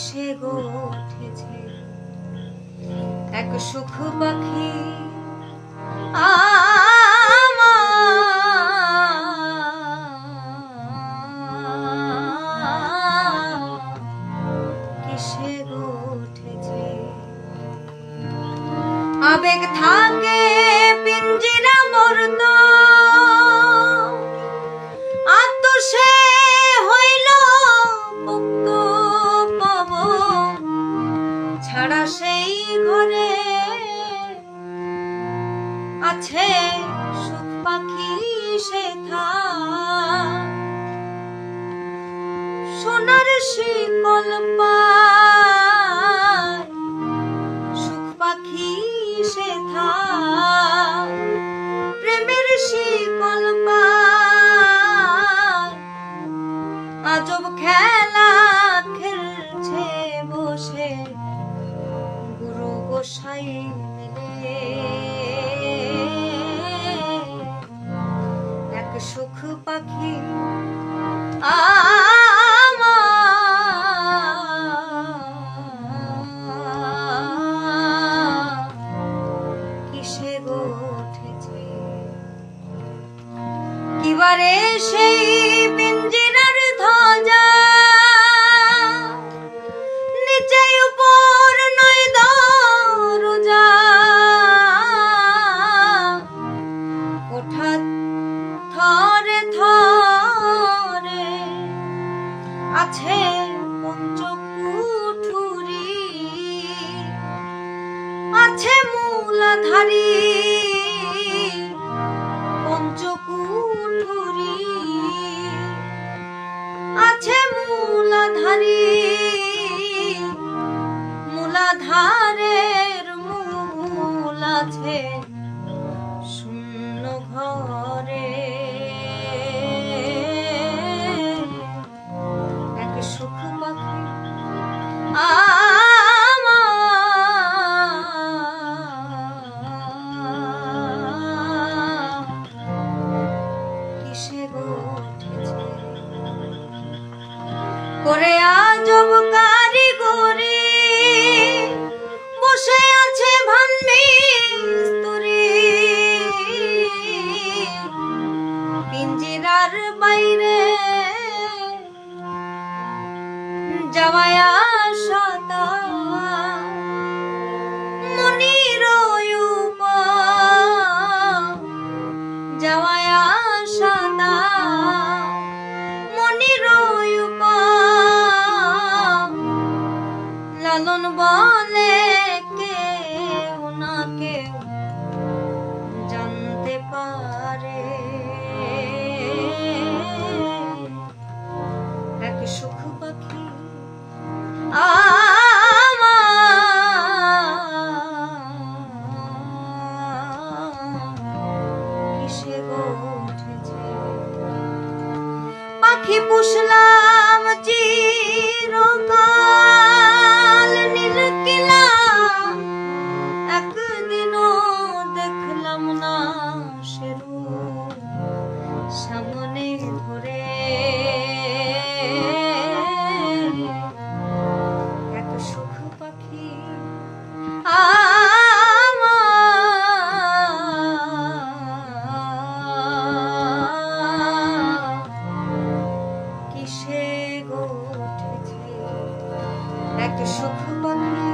কিসে গো উঠেছে এক সুখ পাখি আবেগ থাকে আছে সুখ পাখি সে সোনার শিকল সুখ পাখি সে প্রেমের শিকল আজব খেলা খেলছে বসে। গুরু গোসাই পাখি কিসে গো উঠেছে? কিবারে সেই পিঞ্জিরার মূলাধারী করে আজব কারিগরি বসে আছে ভান্মি স্তুরি পিঞ্জিরার বাইরে যাওয়ায়া সতা মনির যাওয়ায়া সতা লালন বলে কেউ না জানতে পারে। এক সুখ পাখি কিসে উঠেছে? পাখি পুষলাম সামনে ধরে। এত সুখ পাখি কিসে গো উঠেছে? এত সুখ পাখি